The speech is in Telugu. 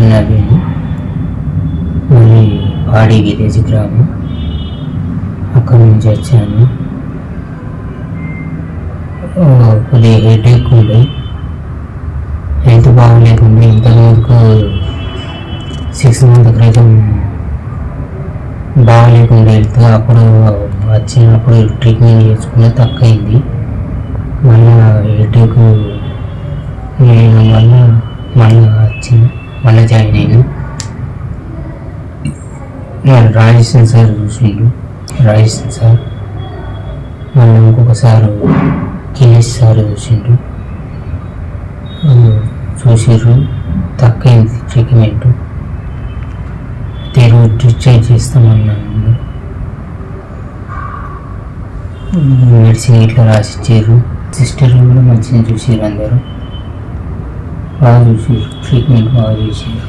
పేరు అని మళ్ళీ పాడి విలేజ్ గ్రామం. అక్కడి నుంచి వచ్చాను. కొద్ది కొద్దిగా హెడేక్ ఉంది హెల్త్ బాగలేకుండే. ఇంతకుముందుకు సిక్స్ మంత్ క్రితం బాగలేకుండే. హెల్త్ అప్పుడు వచ్చినప్పుడు ట్రీట్మెంట్ చేసుకున్న తక్కువైంది. మళ్ళీ హెడేక్ వేయడం వల్ల మళ్ళీ వచ్చింది మళ్ళీ జాయిన్ అయినా వాళ్ళు రాజేషన్ సార్ చూసిండు. రాజేషన్ సార్. మళ్ళీ ఇంకొకసారి కిలేష్ సార్ చూసిండు. చూసిర్రు. తక్కువైంది ట్రీట్మెంట్ తెలుగు డిశ్చార్జ్ చేస్తామన్నాను మెడిసిన్ ఇట్లా రాసిచ్చారు. సిస్టర్ కూడా మంచిగా చూసారు అందరూ. బాగా చూసారు ట్రీట్మెంట్ బాగా చేసారు